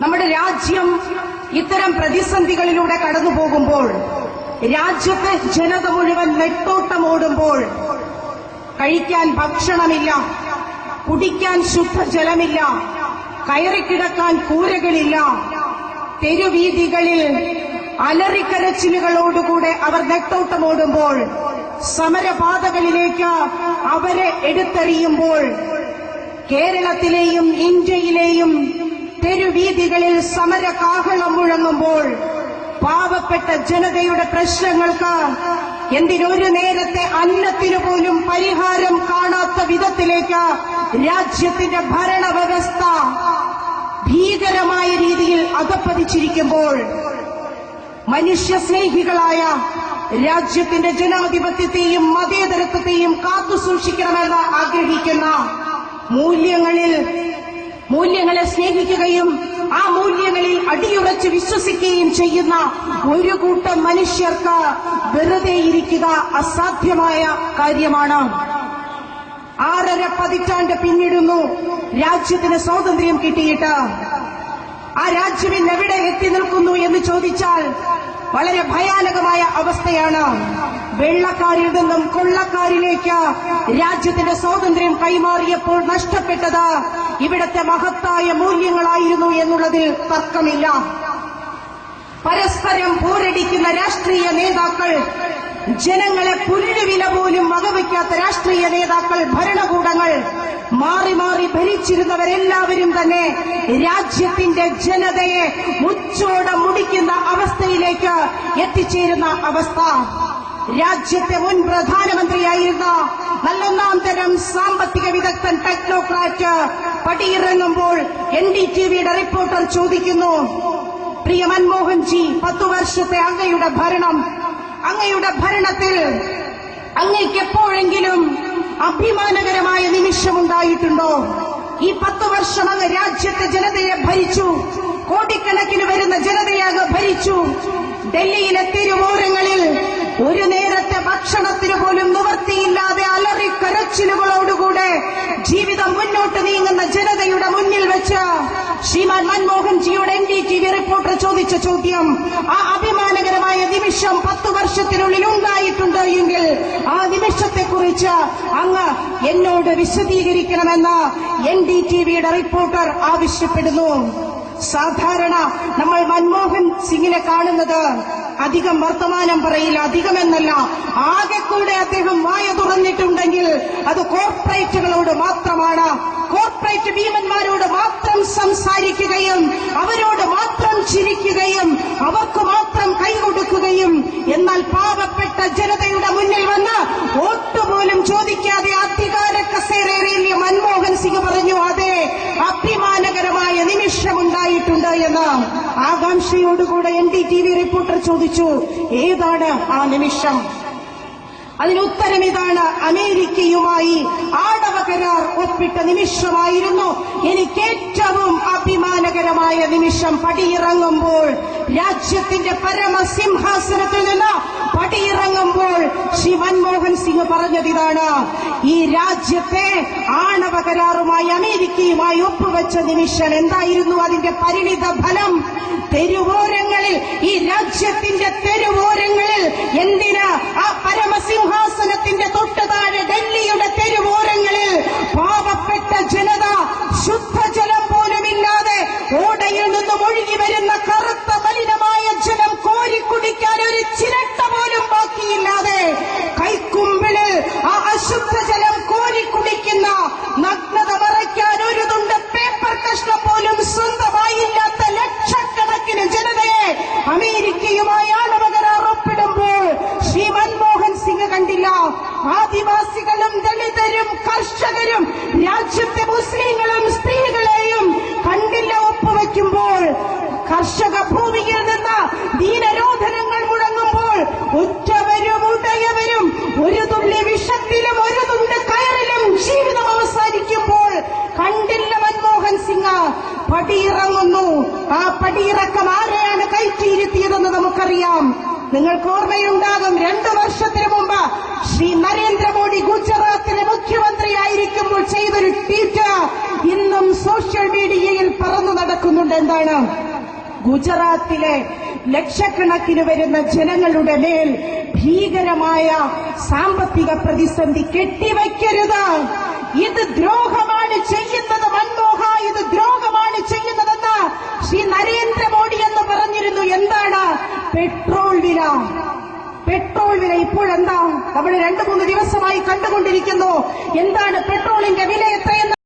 നമ്മുടെ രാജ്യം ഇത്തരം പ്രതിസന്ധികളിലൂടെ കടന്നു പോകുമ്പോൾ രാജ്യത്തെ ജനത മുഴുവൻ നെട്ടോട്ടമോടുമ്പോൾ കഴിക്കാൻ ഭക്ഷണമില്ല കുടിക്കാൻ ശുദ്ധജലമില്ല കയറിക്കിടക്കാൻ കൂരകളില്ല തെരുവീതികളിൽ അലറിക്കരച്ചിലുകളോടുകൂടെ അവർ നെട്ടോട്ടമോടുമ്പോൾ സമരപാതകളിലേക്ക് അവരെ എടുത്തെറിയുമ്പോൾ കേരളത്തിലെയും ഇന്ത്യയിലെയും തെരുവീതികളിൽ സമര കാഹളം മുഴങ്ങുമ്പോൾ പാവപ്പെട്ട ജനതയുടെ പ്രശ്നങ്ങൾക്ക് എന്തിനൊരു നേരത്തെ അന്നത്തിനു പോലും പരിഹാരം കാണാത്ത വിധത്തിലേക്ക് രാജ്യത്തിന്റെ ഭരണവ്യവസ്ഥ ഭീകരമായ രീതിയിൽ അകപ്പതിച്ചിരിക്കുമ്പോൾ മനുഷ്യസ്നേഹികളായ രാജ്യത്തിന്റെ ജനാധിപത്യത്തെയും മതേതരത്വത്തെയും കാത്തുസൂക്ഷിക്കണമെന്ന് ആഗ്രഹിക്കുന്ന മൂല്യങ്ങളിൽ മൂല്യങ്ങളെ സ്നേഹിക്കുകയും ആ മൂല്യങ്ങളിൽ അടിയുറച്ച് വിശ്വസിക്കുകയും ചെയ്യുന്ന ഒരു കൂട്ടം മനുഷ്യർക്ക് വെറുതെ ഇരിക്കുക അസാധ്യമായ കാര്യമാണ്. ആറര പതിറ്റാണ്ട് പിന്നിടുന്നു. രാജ്യത്തിന് സ്വാതന്ത്ര്യം കിട്ടിയിട്ട് ആ രാജ്യം ഇന്ന് എവിടെ എത്തി നിൽക്കുന്നു എന്ന് ചോദിച്ചാൽ വളരെ ഭയാനകമായ അവസ്ഥയാണ്. വെള്ളക്കാരിൽ നിന്നും കൊള്ളക്കാരിലേക്ക് രാജ്യത്തിന്റെ സ്വാതന്ത്ര്യം കൈമാറിയപ്പോൾ നഷ്ടപ്പെട്ടത് ഇവിടത്തെ മഹത്തായ മൂല്യങ്ങളായിരുന്നു എന്നുള്ളതിൽ തർക്കമില്ല. പരസ്പരം പോരടിക്കുന്ന രാഷ്ട്രീയ നേതാക്കൾ ജനങ്ങളെ പുല്ലുവില പോലും വകവയ്ക്കാത്ത രാഷ്ട്രീയ നേതാക്കൾ ഭരണകൂടങ്ങൾ മാറി മാറി ഭരിച്ചിരുന്നവരെല്ലാവരും തന്നെ രാജ്യത്തിന്റെ ജനതയെ മുച്ചോടെ മുടിക്കുന്ന അവസ്ഥയിലേക്ക് എത്തിച്ചേരുന്ന അവസ്ഥ. രാജ്യത്തെ മുൻ പ്രധാനമന്ത്രിയായിരുന്ന നല്ലൊന്നാം തരം സാമ്പത്തിക വിദഗ്ധൻ ടെക്നോക്രാറ്റ് പടിയിറങ്ങുമ്പോൾ എൻ ഡി ടി വിയുടെ റിപ്പോർട്ടർ ചോദിക്കുന്നു പ്രിയ മൻമോഹൻജി പത്തു വർഷത്തെ അങ്ങയുടെ ഭരണം അങ്ങയുടെ ഭരണത്തിൽ അങ്ങയ്ക്ക് എപ്പോഴെങ്കിലും അഭിമാനകരമായ നിമിഷമുണ്ടായിട്ടുണ്ടോ? ഈ പത്ത് വർഷം അങ്ങ് രാജ്യത്തെ ജനതയെ ഭരിച്ചു കോടിക്കണക്കിന് വരുന്ന ജനതയെ അങ്ങ് ഭരിച്ചു. ഡൽഹിയിലെ തിരുവോരങ്ങളിൽ ഒരു നേരത്തെ ഭക്ഷണത്തിന് പോലും നിവർത്തിയില്ലാതെ അലറി കരച്ചിലുകളോടുകൂടെ ജീവിതം മുന്നോട്ട് നീങ്ങുന്ന ജനതയുടെ മുന്നിൽ വെച്ച് ശ്രീമാൻ മൻമോഹൻ ജിയുടെ N D T V reporter ചോദിച്ച ചോദ്യം ആ അഭിമാനകരമായ നിമിഷം ഉണ്ടായിട്ടുണ്ട് എങ്കിൽ ആ നിമിഷത്തെക്കുറിച്ച് അങ്ങ് എന്നോട് വിശദീകരിക്കണമെന്ന് എൻ ഡി ടി വിയുടെ റിപ്പോർട്ടർ ആവശ്യപ്പെടുന്നു. സാധാരണ നമ്മൾ മൻമോഹൻ സിംഗിനെ കാണുന്നത് അധികം വർത്തമാനം പറയില്ല അധികമെന്നല്ല. ആകെ കൂടെ അദ്ദേഹം വായ തുറന്നിട്ടുണ്ടെങ്കിൽ അത് കോർപ്പറേറ്റുകളോട് മാത്രമാണ്. കോർപ്പറേറ്റ് ഭീമന്മാരോട് മാത്രം സംസാരിക്കുകയും അവരോട് മാത്രം ചിരിക്കുകയും അവർക്ക് മാത്രം കൈകൊടുക്കുകയും എന്നാൽ പാവപ്പെട്ട ജനതയുടെ മുന്നിൽ വന്ന് വോട്ട് പോലും ചോദിക്കാതെ അധികാര കസേരയിലെ മൻമോഹൻ സിംഗ് പറഞ്ഞു അതെ അഭിമാനകരമായ നിമിഷമുണ്ടായിട്ടുണ്ട് എന്ന് ആകാംക്ഷയോടുകൂടെ N D T V reporter ചോദിച്ചു ഏതാണ് ആ നിമിഷം? അതിനുത്തരം ഇതാണ് അമേരിക്കയുമായി ആണവ കരാർ ഒപ്പിട്ട നിമിഷമായിരുന്നു. എനിക്ക് ഏറ്റവും അഭിമാനകരമായ നിമിഷം പടിയിറങ്ങുമ്പോൾ രാജ്യത്തിന്റെ പരമസിംഹാസനത്തിൽ നിന്ന് പടിയിറങ്ങുമ്പോൾ ശ്രീ മൻമോഹൻ സിംഗ് പറഞ്ഞത് ഇതാണ്. ഈ രാജ്യത്തെ ആണവ കരാറുമായി അമേരിക്കയുമായി ഒപ്പുവെച്ച നിമിഷം എന്തായിരുന്നു അതിന്റെ പരിണിത ഫലം തെരുവോരങ്ങളിൽ ഈ രാജ്യത്തിന്റെ തെരുവോരങ്ങളിൽ എന്തിന് ആ പരമസിംഹാസനത്തിന്റെ തൊട്ടു താഴെ ഡൽഹിയുടെ തെരുവോരങ്ങളിൽ പാവപ്പെട്ട ജനത ശുദ്ധജലം പോലുമില്ലാതെ ഓടയിൽ നിന്നും ഒഴുകി വരുന്ന കറുത്ത മലിനമായ ജലം കോരിക്കുടിക്കാൻ ഒരു ചിരട്ട പോലും ബാക്കിയില്ലാതെ കൈക്കുമ്പിളിൽ ആ അശുദ്ധജലം കോരിക്കുടിക്കുന്ന നഗ്നത മറയ്ക്കാൻ ഒരു തുണ്ട് പേപ്പർ കഷ്ണം പോലും സ്വന്തമായില്ലാത്ത ലക്ഷക്കണക്കിന് ജനതയെ അമേരിക്കയുമായി ആണവ കരാർ ഒപ്പിടുമ്പോൾ ശ്രീ മൻമോഹൻ സിംഗ് കണ്ടില്ല ആദിവാസികളും ദളിതരും കർഷകരും രാജ്യത്തെ മുസ്ലിങ്ങളും സ്ത്രീകളെയും കണ്ടില്ല ഒപ്പുവെക്കുമ്പോൾ കർഷക ഭൂമിയിൽ നിന്ന് ദീനരോധനങ്ങൾ മുടങ്ങുമ്പോൾ ഉറ്റവരും ഉടയവരും ഒരു തുള്ളി വിഷത്തിലും ഒരു തുണ്ട് കയറിലും ജീവിതം അവസാനിക്കുമ്പോൾ കണ്ടില്ല മൻമോഹൻ സിംഗ്. പടിയിറങ്ങുന്നു. ആ പടിയിറക്കം ആരെയാണ് കയറ്റിയിരുത്തിയതെന്ന് നമുക്കറിയാം. നിങ്ങൾക്ക് ഓർമ്മയുണ്ടാകും രണ്ടു വർഷത്തിന് മുമ്പ് ശ്രീ നരേന്ദ്രമോദി ഗുജറാത്തിലെ മുഖ്യമന്ത്രിയായിരിക്കുമ്പോൾ ചെയ്തൊരു ട്വീറ്റ് ഇന്നും സോഷ്യൽ മീഡിയയിൽ പറന്നു നടക്കുന്നുണ്ട്. എന്താണ്? ഗുജറാത്തിലെ ലക്ഷക്കണക്കിന് വരുന്ന ജനങ്ങളുടെ മേൽ ഭീകരമായ സാമ്പത്തിക പ്രതിസന്ധി കെട്ടിവയ്ക്കരുത് ഇത് ദ്രോഹമാണ് ചെയ്യുന്നത് മൻമോഹ ഇത് ദ്രോഹമാണ് ചെയ്യുന്നതെന്ന് ശ്രീ നരേന്ദ്രമോദി എന്ന് പറഞ്ഞിരുന്നു എന്താണ് പെട്രോൾ വില പെട്രോൾ വില ഇപ്പോഴെന്താ നമ്മൾ രണ്ടു മൂന്ന് ദിവസമായി കണ്ടുകൊണ്ടിരിക്കുന്നു. എന്താണ് പെട്രോളിന്റെ വില എത്രയെന്ന്